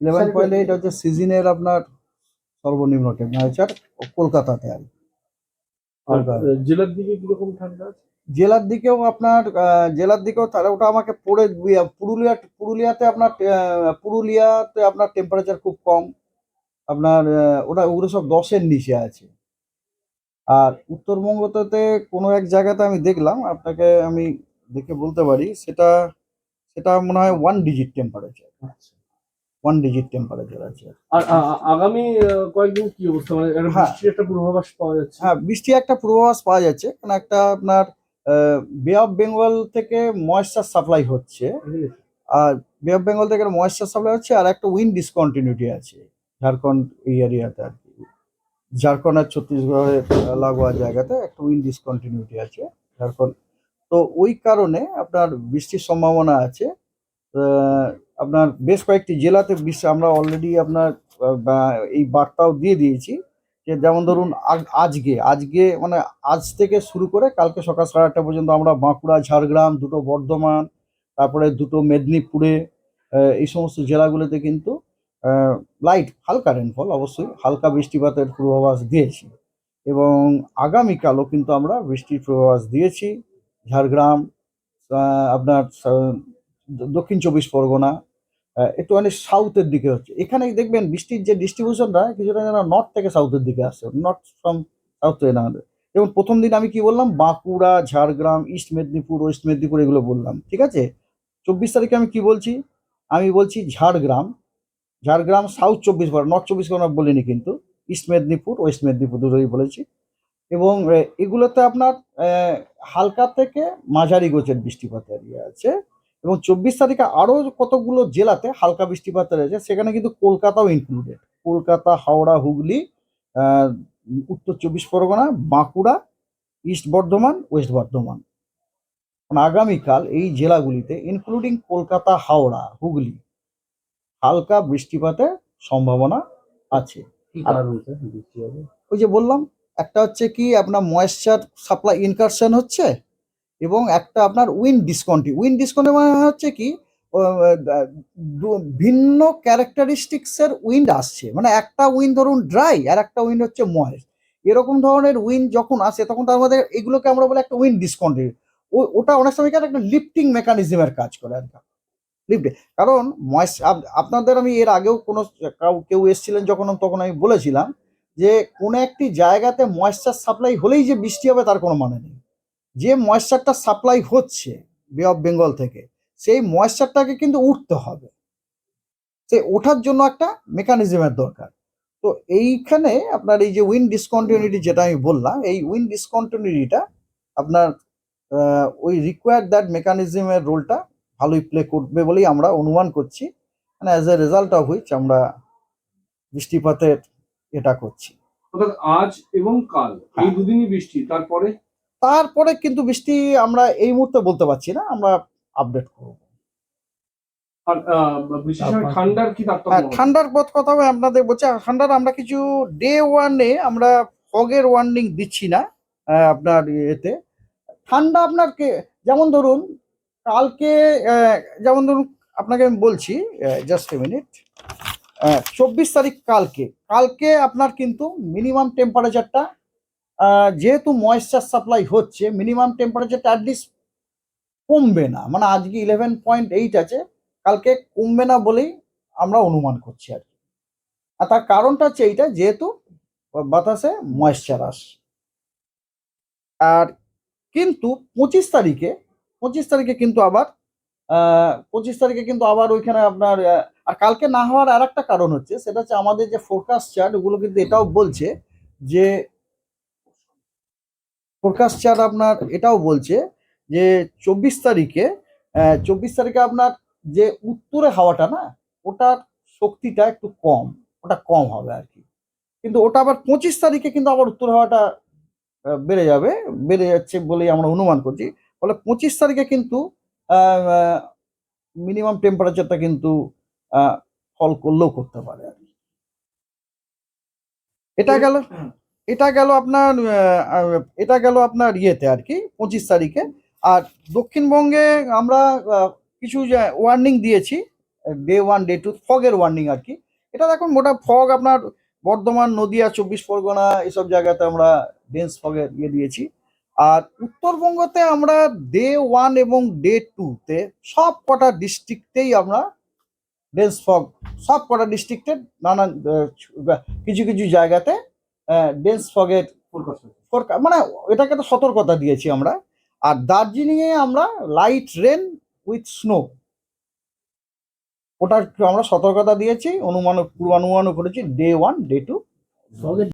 Eleven point eight হচ্ছে সিজনের আপনার সর্বনিম্ন টেম্পারেচার কলকাতাতে আর জেলার দিকে কীরকম ঠান্ডা আছে? জেলার দিকেও আপনার জেলার দিকেও তাহলে ওটা আমাকে পড়ে পুরুলিয়া পুরুলিয়াতে আপনার পুরুলিয়াতে আপনার টেম্পারেচার খুব কম। আপনার ওটা ওগুলো সব দশের নিচে আছে। আর উত্তরবঙ্গতে কোনো এক জায়গাতে আমি দেখলাম আপনাকে আমি দেখে বলতে পারি সেটা সেটা মনে হয় one digit temperature one digit temperature আছে। আর আগামী কয়েকদিন কি অবস্থা? মানে হ্যাঁ। বৃষ্টির একটা পূর্বাভাস পাওয়া যাচ্ছে। হ্যাঁ বৃষ্টি একটা পূর্বাভাস পাওয়া যাচ্ছে কারণ একটা আপনার বে অফ বেঙ্গল থেকে ময়েশ্চার সাপ্লাই হচ্ছে। আর বে অফ বেঙ্গল থেকে ময়েশ্চার সাপ্লাই হচ্ছে আর একটা উইন্ড ডিসকন্টিনিউটি আছে ঝাড়খণ্ড এই এরিয়াতে আর কি। ঝাড়খণ্ড আর ছত্তিশগড়ের লাগোয়া জায়গাতে একটা উইন্ড ডিসকন্টিনিউটি আছে ঝাড়খণ্ড তো ওই কারণে আপনার বৃষ্টির সম্ভাবনা আছে। আপনার বেশ কয়েকটি জেলাতে বৃষ্টি আমরা অলরেডি আপনার এই বার্তাও দিয়ে দিয়েছি যে যেমন ধরুন আজ- আজকে আজকে মানে আজ থেকে শুরু করে কালকে সকাল সাড়ে আটটা পর্যন্ত আমরা বাঁকুড়া, ঝাড়গ্রাম, দুটো বর্ধমান, তারপরে দুটো মেদিনীপুরে এই সমস্ত জেলাগুলোতে কিন্তু লাইট হালকা রেনফল অবশ্যই, হালকা বৃষ্টিপাতের পূর্বাভাস দিয়েছি। এবং আগামীকালও কিন্তু আমরা বৃষ্টির পূর্বাভাস দিয়েছি। ঝাড়গ্রাম আপনার দক্ষিণ চব্বিশ পরগনা আহ, একটুখানি সাউথের দিকে হচ্ছে। এখানে দেখবেন বৃষ্টির যে ডিস্ট্রিবিউশনটা কিছুটা যেন নর্থ থেকে সাউথের দিকে আসছে নর্থ ফ্রম সাউথ থেকে না যেমন প্রথম দিন আমি কি বললাম? বাঁকুড়া ঝাড়গ্রাম ইস্ট মেদিনীপুর ওয়েস্ট মেদিনীপুর এগুলো বললাম ঠিক আছে? চব্বিশ তারিখে আমি কি বলছি? আমি বলছি ঝাড়গ্রাম। ঝাড়গ্রাম সাউথ চব্বিশ পরগনা নর্থ চব্বিশ পরগনা বলিনি কিন্তু। ইস্ট মেদিনীপুর ওয়েস্ট মেদিনীপুর দুটোই বলেছি। এবং এগুলোতে আপনার হালকা থেকে মাঝারি গোছের বৃষ্টিপাতের ইয়ে আছে। এবং চব্বিশ তারিখে আরও কতগুলো জেলাতে হালকা বৃষ্টিপাত রয়েছে সেখানে কিন্তু কলকাতাও ইনক্লুডেড কলকাতা হাওড়া হুগলি উত্তর চব্বিশ পরগনা বাঁকুড়া ইস্ট বর্ধমান ওয়েস্ট বর্ধমান। মানে আগামীকাল এই জেলাগুলিতে ইনক্লুডিং কলকাতা হাওড়া হুগলি হালকা বৃষ্টিপাতের সম্ভাবনা আছে। ওই যে বললাম একটা হচ্ছে কি আপনার ময়েশ্চার সাপ্লাই ইনকারশন হচ্ছে এবং একটা আপনার উইন্ড ডিসকন্টি উইন্ড ডিসকন্টি মানে হচ্ছে কি ভিন্ন ক্যারেক্টারিস্টিক্সের উইন্ড আসছে। মানে একটা উইন্ড ধরুন ড্রাই আর একটা উইন্ড হচ্ছে ময়েস্ট এরকম ধরনের উইন্ড যখন আসে, তখন তার মধ্যে এগুলোকে আমরা বলে একটা উইন্ড ডিসকন্টি ওটা অনেক সময় একটা লিফটিং মেকানিজমের কাজ করে আর কি। লিফটে কারণ ময়েস আপনাদের আমি এর আগেও কোনো কেউ এসেছিলেন যখন, তখন আমি বলেছিলাম যে, কোনো একটি জায়গাতে ময়েশ্চার সাপ্লাই হলেই যে বৃষ্টি হবে, তার কোনো মানে নেই। যে ময়েশ্চারটা সাপ্লাই হচ্ছে বে অফ বেঙ্গল থেকে সেই ময়েশ্চারটাকে কিন্তু উঠতে হবে। সেই ওঠার জন্য একটা মেকানিজমের দরকার। তো এইখানে আপনার এই যে উইন ডিসকন্টিনিউটি যেটা আমি বললাম এই উইন ডিসকন্টিনিউটিটা আপনার ওই রিকোয়ার্ড দ্যাট মেকানিজমের রোলটা ভালোই প্লে করবে বলেই আমরা অনুমান করছি। মানে as a result of which আমরা বৃষ্টিপাতের এটা করছি। অর্থাৎ আজ এবং কাল এই হ্যাঁ। দুদিনই বৃষ্টি তারপরে তারপরে কিন্তু বৃষ্টি আমরা এই মুহূর্তে বলতে পারছি না আমরা আপডেট করব। আর আহ, বিশেষ করে ঠান্ডার কি তারতম্য? হ্যাঁ হবে? পথ কথা আপনাদের বলছি ঠান্ডার আমরা কিছু ডে ওয়ানে আমরা ফগের ওয়ার্নিং দিচ্ছি না আপনার এতে ঠান্ডা আপনার কে যেমন ধরুন কালকে যেমন ধরুন আপনাকে আমি বলছি জাস্ট এ মিনিট চব্বিশ তারিখ কালকে। কালকে আপনার কিন্তু মিনিমাম টেম্পারেচারটা যেহেতু ময়েশ্চার সাপ্লাই হচ্ছে মিনিমাম টেম্পারেচারটা অ্যাটলিস্ট কমবে না। মানে আজকে ইলেভেন পয়েন্ট এইট আছে, কালকে কমবে না বলেই আমরা অনুমান করছি আর কি। আর তার কারণটা হচ্ছে এইটা, যেহেতু বাতাসে ময়েশ্চার আস আর কিন্তু পঁচিশ তারিখে পঁচিশ তারিখে কিন্তু আবার পঁচিশ তারিখে কিন্তু আবার ওইখানে আপনার আর কালকে না হওয়ার আর একটা কারণ হচ্ছে, সেটা হচ্ছে আমাদের যে ফোরকাস্ট চার্ট ওগুলো কিন্তু এটাও বলছে যে ফোরকাস্ট চার্ট আপনার এটাও বলছে যে চব্বিশ তারিখে চব্বিশ তারিখে আপনার যে উত্তরে হাওয়াটা না, ওটার শক্তিটা একটু কম, ওটা কম হবে আর কি। কিন্তু ওটা আবার পঁচিশ তারিখে কিন্তু আবার উত্তর হাওয়াটা বেড়ে যাবে, বেড়ে যাচ্ছে বলেই আমরা অনুমান করছি। ফলে পঁচিশ তারিখে কিন্তু মিনিমাম টেম্পারেচারটা কিন্তু ফল করলেও করতে পারে আর কি। এটা গেল। এটা গেল আপনার এটা গেল আপনার ইয়েতে আর কি, পঁচিশ তারিখে। আর দক্ষিণবঙ্গে আমরা কিছু ওয়ার্নিং দিয়েছি ডে ওয়ান ডে টু ফগের ওয়ার্নিং আর কি। এটা দেখুন, মোটা ফগ আপনার বর্ধমান, নদিয়া, চব্বিশ পরগনা, এসব জায়গাতে আমরা ডেন্স ফগের ইয়ে দিয়েছি। আর উত্তরবঙ্গতে আমরা ডে ওয়ান এবং ডে টুতে সব কটা ডিস্ট্রিক্টেই আমরা ডেন্স ফগ, সব কটা ডিস্ট্রিক্টে নানান কিছু কিছু জায়গাতে ডেন্স ফগেট মানে এটাকে তো সতর্কতা দিয়েছি আমরা। আর দার্জিলিংয়ে আমরা লাইট রেন উইথ স্নো ওটার আমরা সতর্কতা দিয়েছি, অনুমান পূর্বানুমানও করেছি ডে ওয়ান ডে টু